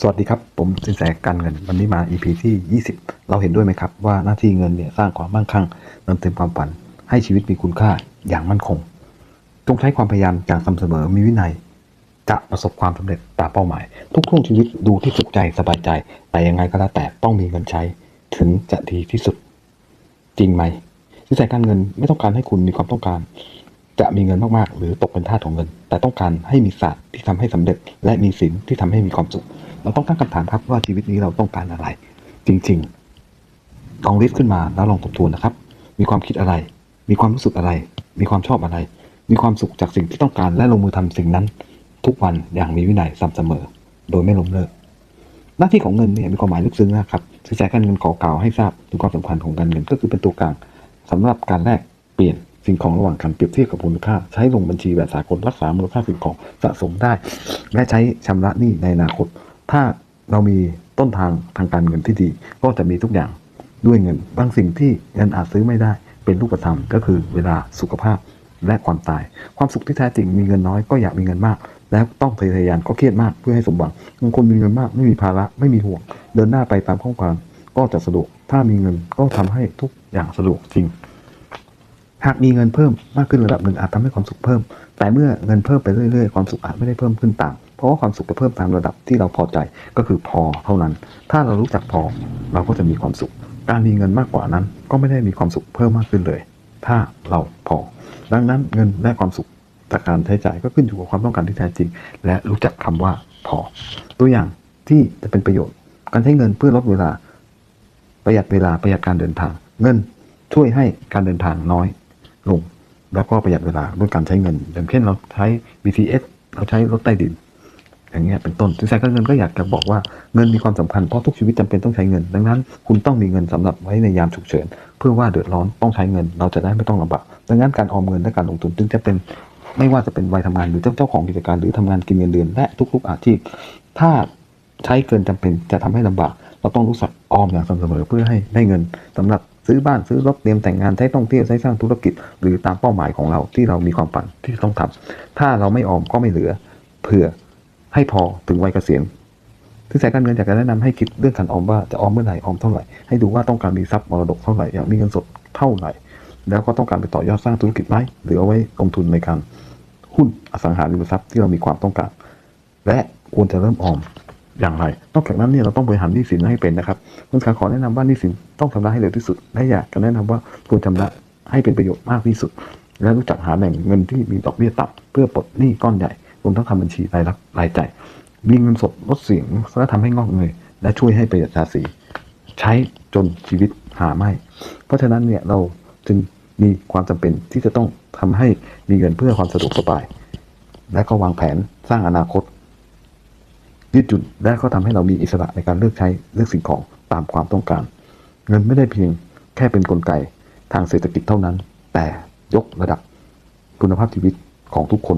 สวัสดีครับ ผมสินแสการเงินวันนี้มา EP ที่ 20 เราเห็นด้วยไหมครับ ว่าหน้าที่เงินเนี่ยสร้างความมั่งคั่งเติมเต็มความฝัน ให้ชีวิตมีคุณค่าอย่างมั่นคง จงใช้ความพยายามอย่างสม่ำเสมอมีวินัย จะประสบความสำเร็จตามเป้าหมาย ทุกช่วงชีวิตดูที่สุขใจสบายใจ แต่ยังไงก็แล้วแต่ต้องมีเงินใช้ถึงจะดีที่สุด จริงไหมสินแสการเงินไม่ต้องการให้คุณมีความต้องการจะมีเงินมาก ๆ หรือตกเป็นทาสของเงิน แต่ต้องการให้มีศาสตร์ที่ทำให้สำเร็จ และมีศีลที่ทำให้มีความสุข เราต้องตั้งคำถามครับว่าชีวิตนี้เราต้องการอะไร จริงๆลองลิสต์ขึ้นมาแล้วลองทบทวนนะครับ มีความคิดอะไร มีความรู้สึกอะไร มีความชอบอะไร มีความสุขจากสิ่งที่ต้องการและลงมือทำสิ่งนั้น ทุกวันอย่างมีวินัยสม่ำเสมอ โดยไม่ล้มเลิกหน้าที่ของเงินเนี่ยมีความหมายลึกซึ้งนะครับสินแสการเงินขอกล่าวให้ทราบถึงความสำคัญของการเงินก็คือเป็นตัวกลางสำหรับการแลกเปลี่ยนสิ่งของระหว่างกันเปรียบเทียบกับมูลค่า ใช้ลงบัญชีแบบสากลรักษามูลค่าสิ่งของสะสมได้ และใช้ชำระหนี้ในอนาคต ถ้าเรามีต้นทางทางการเงินที่ดี ก็จะมีทุกอย่างด้วยเงิน บางสิ่งที่เงินอาจซื้อไม่ได้ เป็นรูปธรรมก็คือเวลาสุขภาพและความตาย ความสุขที่แท้จริงมีเงินน้อยก็อยากมีเงินมาก แล้วต้องพยายามก็เครียดมากเพื่อให้สมหวังบางคนมีเงินมาก ไม่มีภาระไม่มีห่วง เดินหน้าไปตามข้อความก็จะสะดวก ถ้ามีเงินก็ทำให้ทุกอย่างสะดวกจริง หากมีเงินเพิ่มมากขึ้นระดับหนึ่งอาจทำให้ความสุขเพิ่ม แต่เมื่อเงินเพิ่มไปเรื่อยๆ ความสุขอาจไม่ได้เพิ่มขึ้นตาม เพราะว่าความสุขจะเพิ่มตามระดับที่เราพอใจก็คือพอเท่านั้น ถ้าเรารู้จักพอเราก็จะมีความสุข การมีเงินมากกว่านั้น ก็ไม่ได้มีความสุขเพิ่มมากขึ้นเลย ถ้าเราพอ ดังนั้นเงินและความสุขจากการใช้จ่ายก็ขึ้นอยู่กับความต้องการที่แท้จริง และรู้จักคำว่าพอ ตัวอย่างที่จะเป็นประโยชน์ การใช้เงินเพื่อลดเวลา ประหยัดเวลาประหยัดการเดินทาง เงินช่วยให้การเดินทางน้อยลง แล้วก็ประหยัดเวลาด้วยการใช้เงิน อย่างเช่นเราใช้ BTS เราใช้รถใต้ดิน อย่างเงี้ยเป็นต้นสินแสการเงินก็อยากจะบอกว่าเงินมีความสำคัญเพราะทุกชีวิตจำเป็นต้องใช้เงิน ดังนั้น คุณต้องมีเงินสำหรับไว้ในยามฉุกเฉิน เพื่อว่าเดือดร้อนต้องใช้เงิน เราจะได้ไม่ต้องลำบากดังนั้นการออมเงินและการลงทุนจึงจะเป็นไม่ว่าจะเป็นวัยทำงานหรือเจ้าของกิจการหรือทำงานกินเงินเดือนและทุกๆอาชีพถ้าใช้เกินจำเป็นจะทำให้ลำบาก เราต้องรู้สักออมอย่างสม่ำเสมอเพื่อให้ได้เงินสำหรับซื้อบ้านซื้อรถเตรียมแต่งงานใช้ท่องเที่ยวใช้สร้างธุรกิจ หรือตามเป้าหมายของเราที่เรามีความฝันที่ต้องทำถ้าเราไม่ออมก็ไม่เหลือเผื่อ ให้พอถึงวัยเกษียณที่สายการเงินอยากจะแนะนำให้คิดเรื่องการออมว่าจะออมเมื่อไหร่ออมเท่าไหร่ให้ดูว่าต้องการมีทรัพย์มรดกเท่าไหร่อยากมีเงินสดเท่าไหร่ แล้วก็ต้องการไปต่อยอดสร้างธุรกิจไหมหรือเอาไว้ลงทุนในการหุ้นอสังหาริมทรัพย์ที่เรามีความต้องการ และควรจะเริ่มออมอย่างไร นอกจากนั้นเนี่ยเราต้องบริหารหนี้สินให้เป็นนะครับคุณขาขอแนะนำว่าหนี้สินต้องชำระให้เร็วที่สุด และอยากจะแนะนำว่าควรชำระให้เป็นประโยชน์มากที่สุด และรู้จักหาแหล่งเงินที่มีดอกเบี้ยต่ำเพื่อปลดหนี้ก้อนใหญ่ รวมทั้งทำบัญชีรายรับรายจ่ายมีเงินสดลดเสียงและทำให้งอกเงยและช่วยให้ประหยัดภาษีใช้จนชีวิตหาไม่ เพราะฉะนั้นเนี่ยเราจึงมีความจำเป็นที่จะต้องทำให้มีเงินเพื่อความสะดวกสบาย และก็วางแผนสร้างอนาคตยืดหยุ่นและก็ทำให้เรามีอิสระในการเลือกใช้เลือกสิ่งของตามความต้องการ เงินไม่ได้เพียงแค่เป็นนกลไกทางเศรษฐกิจเท่านั้น แต่ยกระดับคุณภาพชีวิตของทุกคน